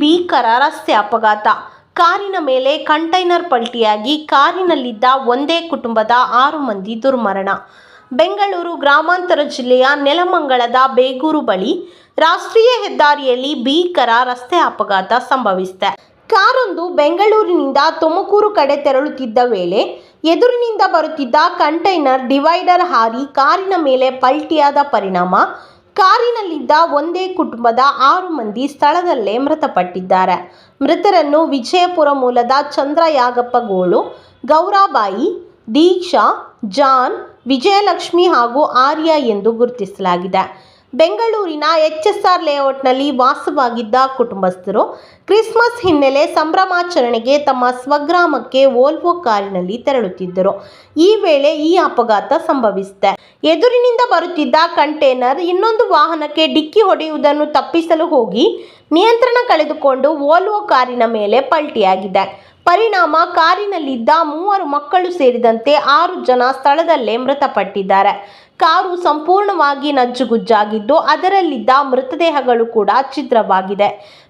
ಭೀಕರ ರಸ್ತೆ ಅಪಘಾತ. ಕಾರಿನ ಮೇಲೆ ಕಂಟೈನರ್ ಪಲ್ಟಿಯಾಗಿ ಕಾರಿನಲ್ಲಿದ್ದ ಒಂದೇ ಕುಟುಂಬದ ಆರು ಮಂದಿ ದುರ್ಮರಣ. ಬೆಂಗಳೂರು ಗ್ರಾಮಾಂತರ ಜಿಲ್ಲೆಯ ನೆಲಮಂಗಲದ ಬೇಗೂರು ಬಳಿ ರಾಷ್ಟ್ರೀಯ ಹೆದ್ದಾರಿಯಲ್ಲಿ ಭೀಕರ ರಸ್ತೆ ಅಪಘಾತ ಸಂಭವಿಸಿದೆ. ಕಾರೊಂದು ಬೆಂಗಳೂರಿನಿಂದ ತುಮಕೂರು ಕಡೆ ತೆರಳುತ್ತಿದ್ದ ವೇಳೆ ಎದುರಿನಿಂದ ಬರುತ್ತಿದ್ದ ಕಂಟೈನರ್ ಡಿವೈಡರ್ ಹಾರಿ ಕಾರಿನ ಮೇಲೆ ಪಲ್ಟಿಯಾದ ಪರಿಣಾಮ ಕಾರಿನಲ್ಲಿದ್ದ ಒಂದೇ ಕುಟುಂಬದ ಆರು ಮಂದಿ ಸ್ಥಳದಲ್ಲೇ ಮೃತಪಟ್ಟಿದ್ದಾರೆ. ಮೃತರನ್ನು ವಿಜಯಪುರ ಮೂಲದ ಚಂದ್ರಯಾಗಪ್ಪ ಗೋಳು, ಗೌರಾಬಾಯಿ, ದೀಕ್ಷಾ, ಜಾನ್, ವಿಜಯಲಕ್ಷ್ಮಿ ಹಾಗೂ ಆರ್ಯ ಎಂದು ಗುರುತಿಸಲಾಗಿದೆ. ಬೆಂಗಳೂರಿನ ಎಚ್ಎಸ್ಆರ್ ಲೇಔಟ್ನಲ್ಲಿ ವಾಸವಾಗಿದ್ದ ಕುಟುಂಬಸ್ಥರು ಕ್ರಿಸ್ಮಸ್ ಹಿನ್ನೆಲೆ ಸಂಭ್ರಮಾಚರಣೆಗೆ ತಮ್ಮ ಸ್ವಗ್ರಾಮಕ್ಕೆ ವೋಲ್ವೋ ಕಾರಿನಲ್ಲಿ ತೆರಳುತ್ತಿದ್ದರು. ಈ ವೇಳೆ ಈ ಅಪಘಾತ ಸಂಭವಿಸಿದೆ. ಎದುರಿನಿಂದ ಬರುತ್ತಿದ್ದ ಕಂಟೇನರ್ ಇನ್ನೊಂದು ವಾಹನಕ್ಕೆ ಡಿಕ್ಕಿ ಹೊಡೆಯುವುದನ್ನು ತಪ್ಪಿಸಲು ಹೋಗಿ ನಿಯಂತ್ರಣ ಕಳೆದುಕೊಂಡು ವೋಲ್ವೋ ಕಾರಿನ ಮೇಲೆ ಪಲ್ಟಿಯಾಗಿದೆ. ಪರಿಣಾಮ ಕಾರಿನಲ್ಲಿದ್ದ ಮೂವರು ಮಕ್ಕಳು ಸೇರಿದಂತೆ ಆರು ಜನ ಸ್ಥಳದಲ್ಲೇ ಮೃತಪಟ್ಟಿದ್ದಾರೆ. ಕಾರು ಸಂಪೂರ್ಣವಾಗಿ ನಜ್ಜುಗುಜ್ಜಾಗಿದ್ದು ಅದರಲ್ಲಿದ್ದ ಮೃತದೇಹಗಳು ಕೂಡ ಛಿದ್ರವಾಗಿದೆ.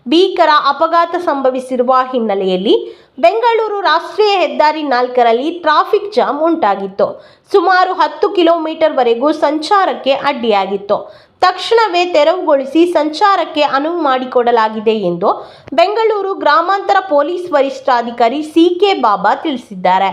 ಭೀಕರ ಅಪಘಾತ ಸಂಭವಿಸಿರುವ ಹಿನ್ನೆಲೆಯಲ್ಲಿ ಬೆಂಗಳೂರು ರಾಷ್ಟ್ರೀಯ ಹೆದ್ದಾರಿ ನಾಲ್ಕರಲ್ಲಿ ಟ್ರಾಫಿಕ್ ಜಾಮ್ ಉಂಟಾಗಿತ್ತು. ಸುಮಾರು ಹತ್ತು ಕಿಲೋಮೀಟರ್ವರೆಗೂ ಸಂಚಾರಕ್ಕೆ ಅಡ್ಡಿಯಾಗಿತ್ತು. ತಕ್ಷಣವೇ ತೆರವುಗೊಳಿಸಿ ಸಂಚಾರಕ್ಕೆ ಅನುವು ಮಾಡಿಕೊಡಲಾಗಿದೆ ಎಂದು ಬೆಂಗಳೂರು ಗ್ರಾಮಾಂತರ ಪೊಲೀಸ್ ವರಿಷ್ಠಾಧಿಕಾರಿ ಸಿ ಕೆ ಬಾಬಾ ತಿಳಿಸಿದ್ದಾರೆ.